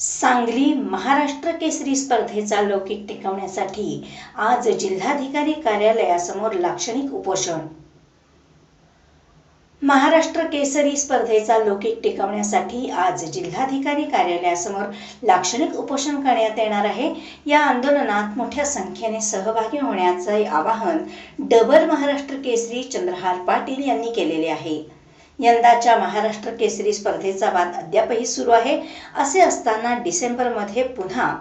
सांगली महाराष्ट्र केसरी स्पर्धेचा लौकिक टिकवण्यासाठी आज जिल्हाधिकारी कार्यालयासमोर लाक्षणिक उपोषण. महाराष्ट्र केसरी स्पर्धेचा लौकिक टिकवण्यासाठी आज जिल्हाधिकारी कार्यालयासमोर लाक्षणिक उपोषण करण्यात येणार आहे. या आंदोलनात मोठ्या संख्येने सहभागी होण्याचे आवाहन डबल महाराष्ट्र केसरी चंद्रहार पाटील यांनी केलेले आहे. यंदाच्या महाराष्ट्र केसरी स्पर्धेचा वाद अद्यापही सुरू आहे. असे असताना डिसेंबरमध्ये पुन्हा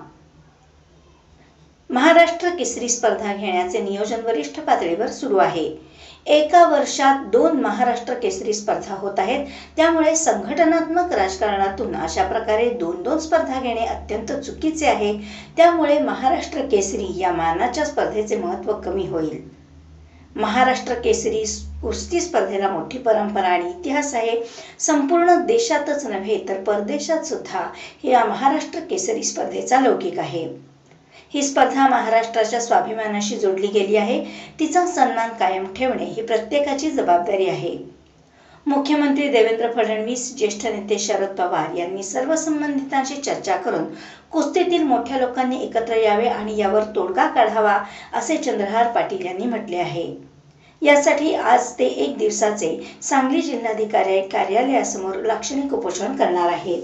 महाराष्ट्र केसरी स्पर्धा घेण्याचे नियोजन वरिष्ठ पातळीवर सुरू आहे. एका वर्षात दोन महाराष्ट्र केसरी स्पर्धा होत आहेत. त्यामुळे संघटनात्मक राजकारणातून अशा प्रकारे दोन दोन स्पर्धा घेणे अत्यंत चुकीचे आहे. त्यामुळे महाराष्ट्र केसरी या मानाच्या स्पर्धेचे महत्त्व कमी होईल. महाराष्ट्र केसरी कुस्ती स्पर्धेला मोठी परंपरा आणि इतिहास आहे. संपूर्ण देशातच नव्हे तर परदेशात सुद्धा या महाराष्ट्र केसरी स्पर्धेचा लौकिक आहे. ही स्पर्धा महाराष्ट्राच्या स्वाभिमानाशी जोडली गेली आहे. तिचा सन्मान कायम ठेवणे ही प्रत्येकाची जबाबदारी आहे. मुख्यमंत्री देवेंद्र फडणवीस ज्येष्ठ नेते शरद पवार यांनी सर्व संबंधितांशी चर्चा करून कुस्तीतील मोठ्या लोकांनी एकत्र यावे आणि यावर तोडगा काढावा असे चंद्रहार पाटील यांनी म्हटले आहे. यासाठी आज ते एक दिवसाचे सांगली जिल्हाधिकारी कार्यालयासमोर लाक्षणिक उपोषण करणार आहेत.